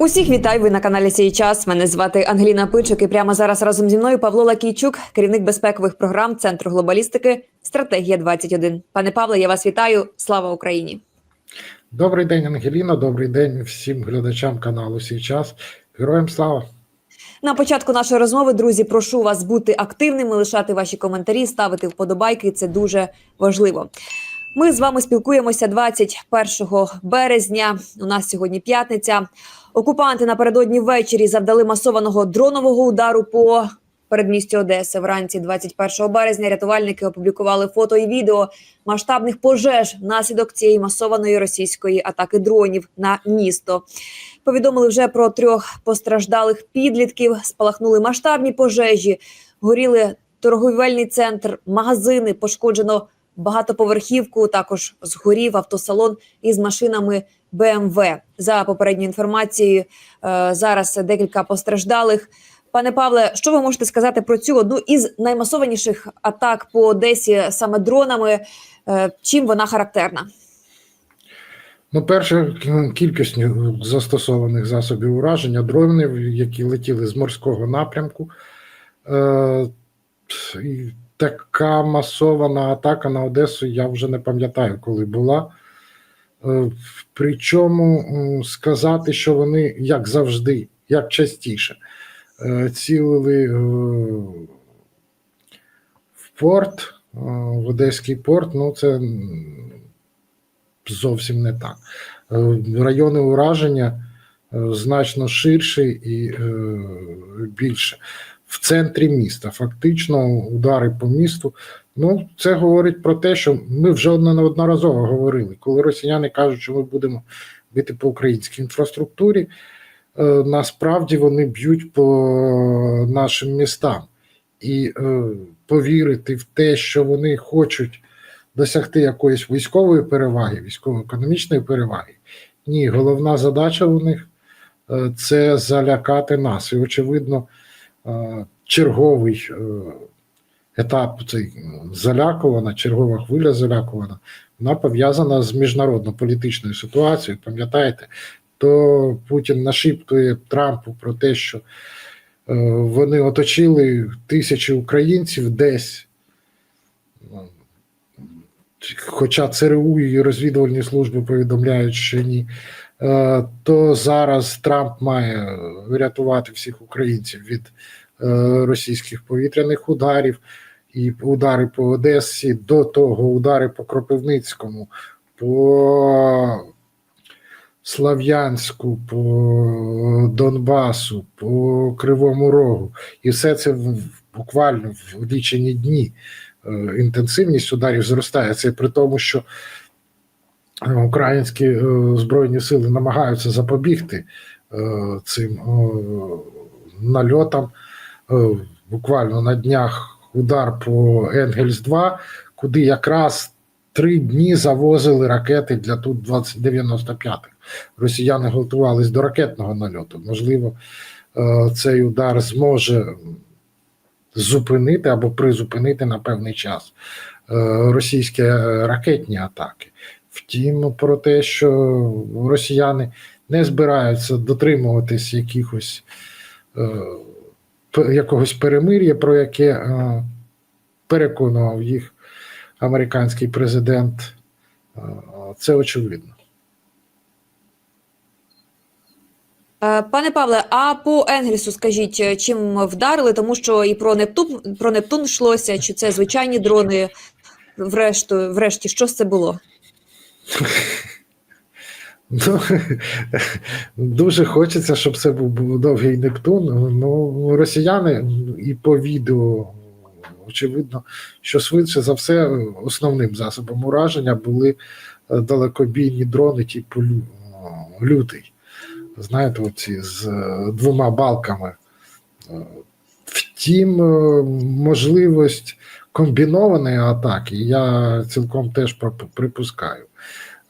Усіх вітаю. Ви на каналі «Сій час. Мене звати Ангеліна Пичик. І прямо зараз разом зі мною Павло Лакійчук, керівник безпекових програм Центру глобалістики Стратегія 21 Пане Павле, я вас вітаю. Слава Україні! Добрий день, Ангеліна. Добрий день всім глядачам каналу «Сій час». Героям слава! На початку нашої розмови, друзі, прошу вас бути активними, лишати ваші коментарі, ставити вподобайки. Це дуже важливо. Ми з вами спілкуємося 21 березня. У нас сьогодні п'ятниця. Окупанти напередодні ввечері завдали масованого дронового удару по передмісті Одеси. Вранці 21 березня рятувальники опублікували фото і відео масштабних пожеж внаслідок цієї масованої російської атаки дронів на місто. Повідомили вже про трьох постраждалих підлітків. Спалахнули масштабні пожежі, горіли торговельний центр, магазини. Пошкоджено багатоповерхівку. Також згорів автосалон із машинами БМВ. За попередньою інформацією, е, зараз декілька постраждалих. Пане Павле, що ви можете сказати про цю одну із наймасованіших атак по Одесі саме дронами? Е, Чим вона характерна? Ну, перше, кількість застосованих засобів ураження дронів, які летіли з морського напрямку. Е, така масована атака на Одесу, я вже не пам'ятаю, коли була. Е, причому сказати, що вони, як завжди, як частіше, е, цілили е, в порт, в Одеський порт, ну це зовсім не так. Райони ураження значно ширші і більше. В центрі міста, фактично, удари по місту. Ну, це говорить про те, що ми вже неодноразово говорили, коли росіяни кажуть, що ми будемо бити по українській інфраструктурі, е, насправді вони б'ють по нашим містам. І е, повірити в те, що вони хочуть досягти якоїсь військової переваги, військово-економічної переваги. Ні, головна задача у них е, це залякати нас. І, очевидно, черговий е, етап цей залякувана, чергова хвиля залякувана, вона пов'язана з міжнародно-політичною ситуацією. Пам'ятаєте, то Путін нашіптує Трампу про те, що е, вони оточили тисячі українців десь. ну, Хоча ЦРУ і розвідувальні служби повідомляють, що ні, то зараз Трамп має врятувати всіх українців від е, російських повітряних ударів і удари по Одесі, до того удари по Кропивницькому, по Слав'янську, по Донбасу, по Кривому Рогу. І все це буквально в лічені дні. Е, Інтенсивність ударів зростає. Це при тому, що е, українські е, збройні сили намагаються запобігти е, цим е, нальотам. Буквально на днях удар по Енгельс 2 куди якраз три дні завозили ракети для тут 2095 Росіяни готувались до ракетного нальоту. Можливо, цей удар зможе зупинити або призупинити на певний час російські ракетні атаки. Втім, про те, що росіяни не збираються дотримуватись якихось е, якогось перемир'я, про яке е, переконував їх американський президент, е, це очевидно. Е, Пане Павле, а по Енгельсу скажіть, е, чим вдарили, тому що і про Нептун про Нептун йшлося, чи це звичайні дрони? Врешту, врешті, що це було? Ну, дуже хочеться, щоб це був, довгий Нептун. Ну, росіяни і по відео, очевидно, що швидше за все, основним засобом ураження були е, далекобійні дрони, типу лютий. Знаєте, оці з е, двома балками. Е, Втім, е, можливість комбінованої атаки я цілком теж припускаю.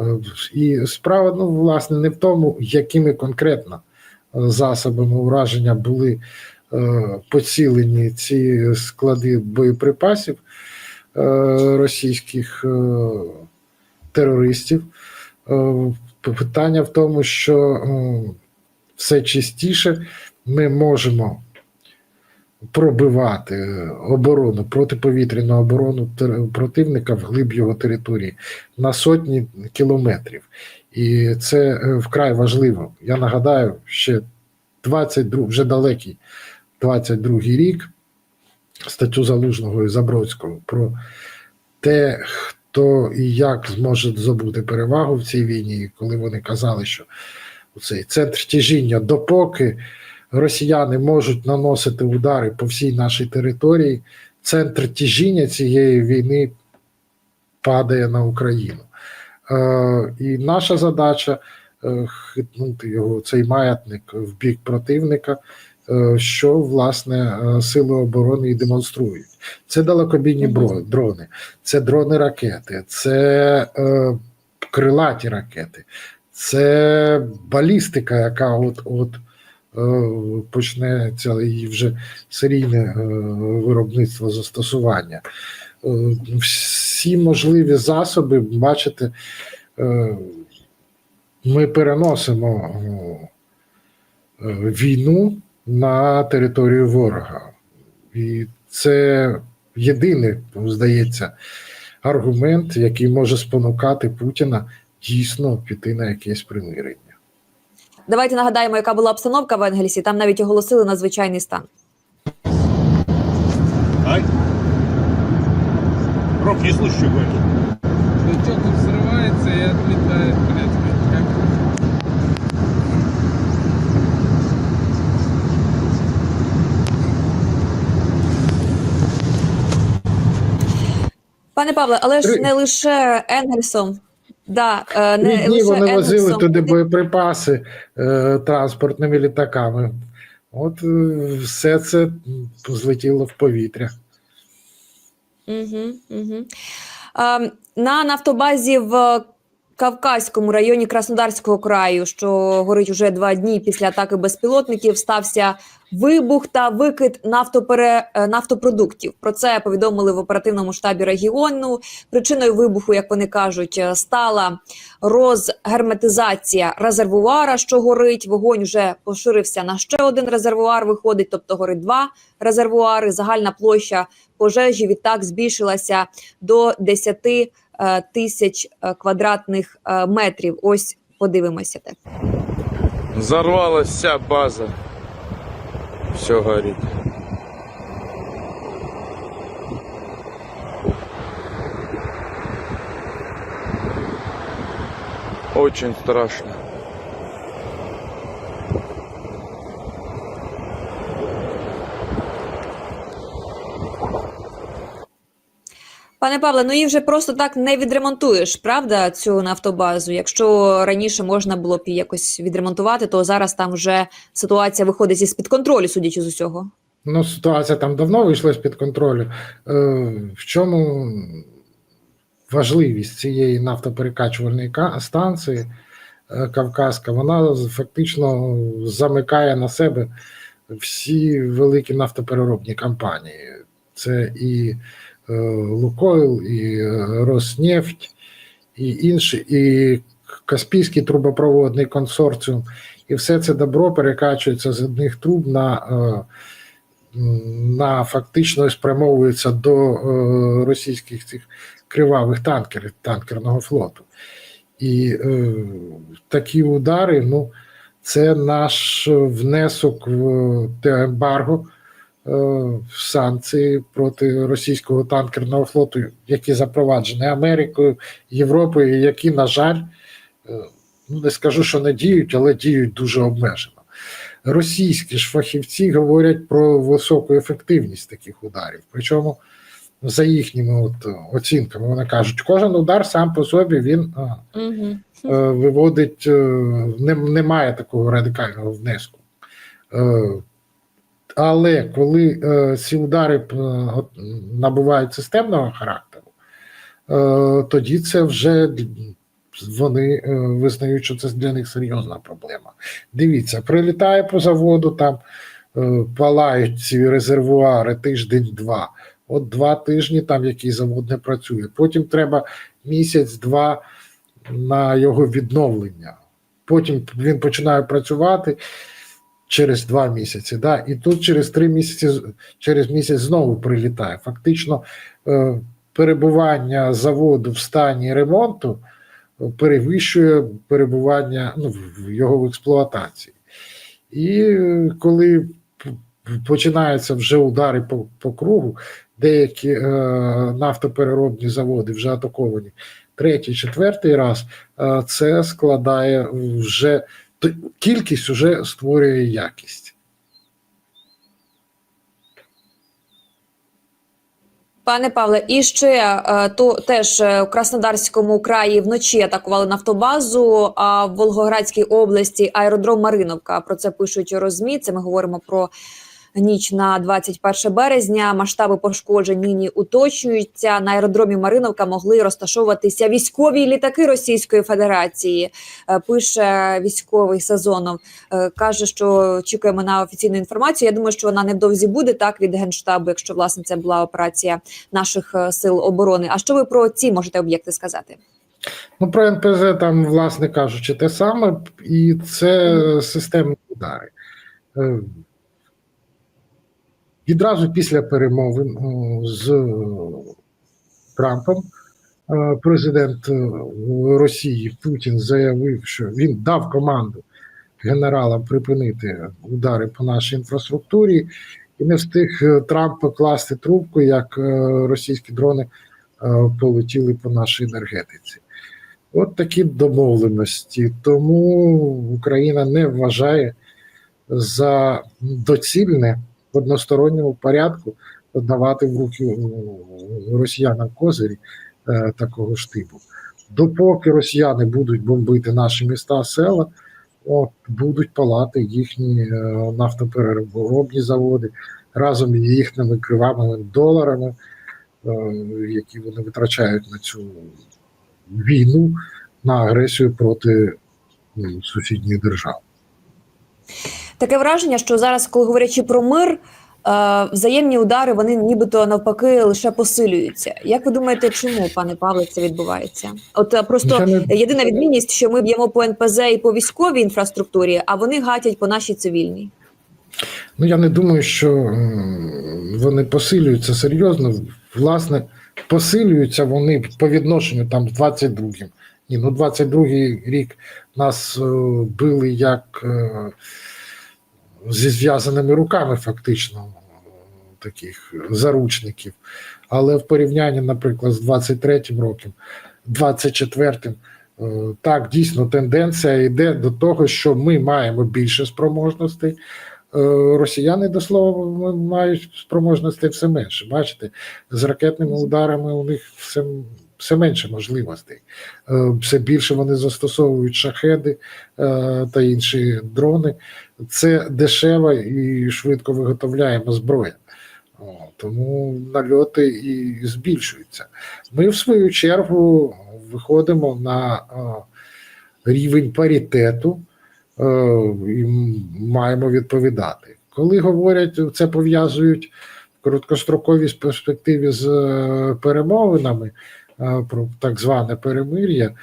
Е, І справа, ну, власне, не в тому, якими конкретно е, засобами ураження були е, поцілені ці склади боєприпасів російських терористів. Питання в тому, що все частіше ми можемо пробивати е, оборону, протиповітряну оборону противника вглиб його території на сотні кілометрів. І це е, вкрай важливо. Я нагадаю, ще 22, вже далекий 22-й рік статтю Залужного і Забродського про те, хто і як зможе здобути перевагу в цій війні, коли вони казали, що цей центр тяжіння, допоки росіяни можуть наносити удари по всій нашій території, центр тяжіння цієї війни падає на Україну. Е, і наша задача е, хитнути його цей маятник в бік противника, е, що власне е, сили оборони і демонструють. Це далекобійні дрони, це дрони ракети, це е, крилаті ракети, це балістика, яка от от почнеться і вже серійне е, виробництво застосування. Е, Всі можливі засоби, бачите, е, ми переносимо е, війну на територію ворога. І це єдиний, здається, аргумент, який може спонукати Путіна дійсно піти на якесь примирення. Давайте нагадаємо, яка була обстановка в Енгельсі. Там навіть оголосили надзвичайний стан. Ай. Рок, не слышу, что говоришь. Ну что-то взрывается и отлетает, блядь, как Пане Павле, але ж не лише Енгельсом. Да, е, не дні лише вони возили туди боєприпаси е, транспортними літаками. От е, все це злетіло в повітря. Угу, угу. На нафтобазі в Кавказькому районі Краснодарського краю, що горить уже два дні після атаки безпілотників, стався вибух та викид нафтопере... е, нафтопродуктів. Про це повідомили в оперативному штабі регіону. Причиною вибуху, як вони кажуть, е, стала розгерметизація резервуара, що горить. Вогонь вже поширився на ще один резервуар. Виходить, тобто горить два резервуари. Загальна площа пожежі відтак збільшилася до 10 е, тисяч е, квадратних е, метрів. Ось подивимося. те. Зарвалася база. Все горить. Очень страшно. Пане Павле, ну її вже просто так не відремонтуєш, правда, цю нафтобазу. Якщо раніше можна було б її якось відремонтувати, то зараз там вже ситуація виходить із під контролю, судячи з усього. Ну, ситуація там давно вийшла з-під контролю. Е, в чому важливість цієї нафтоперекачувальної станції е, Кавказська? Вона фактично замикає на себе всі великі нафтопереробні компанії. Це і Лукойл, і е, Роснефть, і інші, і Каспійський трубопроводний консорціум. І все це добро перекачується з одних труб на. е, на фактично спрямовується до е, російських цих кривавих танкерів танкерного флоту. І е, такі удари, ну, це наш внесок в те ембарго, е, санкції проти російського танкерного флоту, які запроваджені Америкою, Європою, які, на жаль, е, ну не скажу, що не діють, але діють дуже обмежено. Російські ж фахівці говорять про високу ефективність таких ударів. Причому за їхніми от оцінками вони кажуть, кожен удар сам по собі він Угу. е, виводить, е, не, немає такого радикального внеску. Але коли е, ці удари е, набувають системного характеру, е, тоді це вже вони е, визнають, що це для них серйозна проблема. Дивіться, прилітає по заводу, там е, палають ці резервуари тиждень-два. От два тижні там який завод не працює. Потім треба місяць-два на його відновлення. потім він починає працювати через два місяці. Да? І тут через три місяці, через місяць знову прилітає. Фактично, е, перебування заводу в стані ремонту е, перевищує перебування ну, його в експлуатації. І е, коли починаються вже удари по, по кругу, деякі е, нафтопереробні заводи вже атаковані третій, четвертий раз, це складає вже кількість вже створює якість. Пане Павле, і ще е, то теж е, у Краснодарському краї вночі атакували нафтобазу. А в Волгоградській області аеродром Мариновка. Про це пишуть розмі. Це ми говоримо про ніч на 21 березня. Масштаби пошкоджень нині уточнюються. На аеродромі Мариновка могли розташовуватися військові літаки Російської Федерації. Е, Пише військовий сезонов. Е, каже, що очікуємо на офіційну інформацію. Я думаю, що вона невдовзі буде так від генштабу, якщо власне це була операція наших е, сил оборони. А що ви про ці можете об'єкти сказати? Ну, про НПЗ там, власне кажучи, те саме, і це системні удари. Відразу після перемовин е, з Трампом е, президент е, Росії Путін заявив, що він дав команду генералам припинити удари по нашій інфраструктурі, і не встиг Трамп покласти трубку, як російські дрони полетіли по нашій енергетиці. От такі домовленості. Тому Україна не вважає за доцільне односторонньому порядку давати в руки е, росіянам козирі е, такого ж типу. Допоки росіяни будуть бомбити наші міста, села, от, будуть палати їхні е, нафтопереробні заводи разом із їхніми кривавими доларами, е, які вони витрачають на цю війну, на агресію проти м, сусідньої держави. Таке враження, що зараз, коли говорячи про мир, е, взаємні удари вони нібито навпаки лише посилюються. Як ви думаєте, чому, пане Павле, це відбувається? От е, просто єдина відмінність, що ми б'ємо по НПЗ і по військовій інфраструктурі, а вони гатять по нашій цивільній. Ну, я не думаю, що вони посилюються серйозно. Власне, посилюються вони по відношенню там з 22-м. Ні, ну 22-й рік нас е, били як зі зв'язаними руками, фактично, е, таких заручників. Але в порівнянні, наприклад, з 23-м роком, 24-м, е, так, дійсно, тенденція йде до того, що ми маємо більше спроможностей. Е, Росіяни, до слова, мають спроможностей все менше. Бачите, з ракетними ударами у них все, все менше можливостей. Е, Все більше вони застосовують шахеди е, та інші дрони. Це дешева і швидко виготовляємо зброя. Тому нальоти і збільшуються. Ми, в свою чергу, виходимо на е, рівень паритету і маємо відповідати. Коли говорять, це пов'язують в короткостроковій перспективі з перемовинами про так зване перемир'я,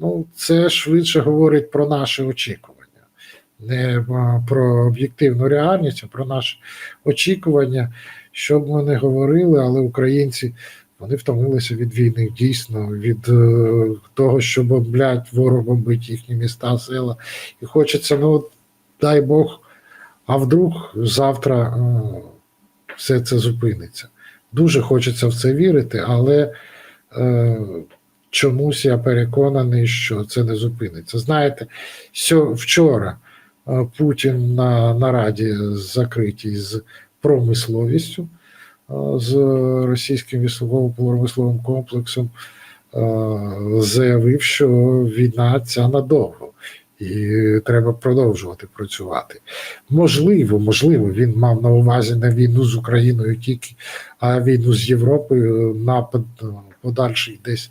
ну це швидше говорить про наші очікування. Не е, про об'єктивну реальність, а про наші очікування, що б ми не говорили, але українці вони втомилися від війни, дійсно, від е, того, що бомблять, ворог бомбить їхні міста, села. І хочеться, ну дай Бог, а вдруг завтра е, все це зупиниться. Дуже хочеться в це вірити, але е, чомусь я переконаний, що це не зупиниться. Знаєте, вчора е, Путін на нараді закритій з промисловістю е, з російським військово-промисловим комплексом е, заявив, що війна ця надовго. І треба продовжувати працювати. Можливо, можливо, він мав на увазі не війну з Україною тільки, а війну з Європою, напад е, подальший десь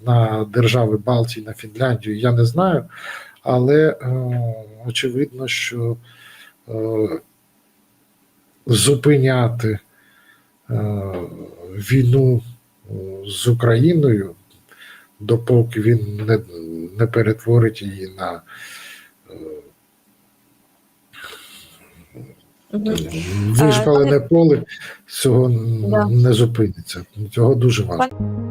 на держави Балтії, на Фінляндію. Я не знаю, але е, очевидно, що е, зупиняти е, війну з Україною, допоки він не, не перетворить її на Мгм. Вишпалене поле цього не зупиниться. Цього дуже важко.